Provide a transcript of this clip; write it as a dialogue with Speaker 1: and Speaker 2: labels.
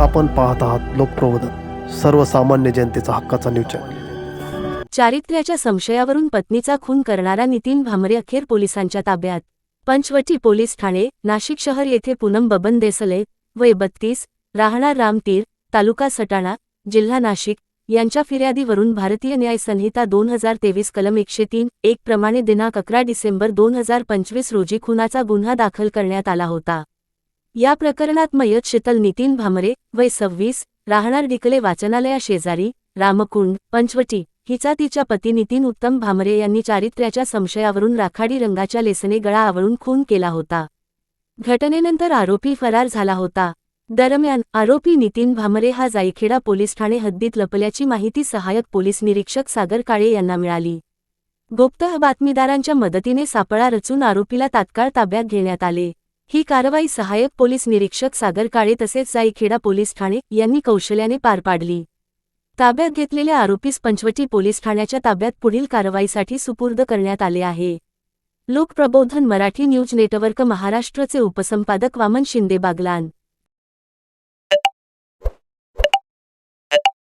Speaker 1: आपण पाहत आहात लोकप्रबोधन सर्वसामान्य जनतेचा हक्काचा न्यूज चॅनल
Speaker 2: चारित्र्याच्या संशयावरून पत्नीचा खून करणारा नितीन भामरे अखेर पोलिसांच्या ताब्यात. पंचवटी पोलीस ठाणे नाशिक शहर येथे पूनम बबन देसले वय बत्तीस राहणार रामतीर तालुका सटाणा जिल्हा नाशिक यांच्या फिर्यादीवरून भारतीय न्याय संहिता दोन हजार तेवीस कलम एकशे तीन एक प्रमाणे दिनांक अकरा डिसेंबर दोन हजार पंचवीस रोजी खुनाचा गुन्हा दाखल करण्यात आला होता. या प्रकरणात मयत शीतल नितीन भामरे वय सव्वीस राहणार डिकले वाचनालया शेजारी रामकुंड पंचवटी हिचा तिच्या पती नितीन उत्तम भामरे यांनी चारित्र्याच्या संशयावरून राखाडी रंगाच्या लेसने गळा आवळून खून केला होता. घटनेनंतर आरोपी फरार झाला होता. दरम्यान आरोपी नितीन भामरे हा जाईखेडा पोलीस ठाणे हद्दीत लपल्याची माहिती सहाय्यक पोलीस निरीक्षक सागर काळे यांना मिळाली. गुप्त बातमीदारांच्या मदतीने सापळा रचून आरोपीला तात्काळ ताब्यात घेण्यात आले. ही कारवाई सहाय्यक पोलीस निरीक्षक सागर काळे तसेच जाईखेडा पोलीस ठाणे यांनी कौशल्याने पार पाडली. ताब्यात घेतलेल्या आरोपीस पंचवटी पोलीस ठाण्याच्या ताब्यात पुढील कारवाईसाठी सुपूर्द करण्यात आले आहे. लोकप्रबोधन मराठी न्यूज नेटवर्क महाराष्ट्रचे उपसंपादक वामन शिंदे बागलान.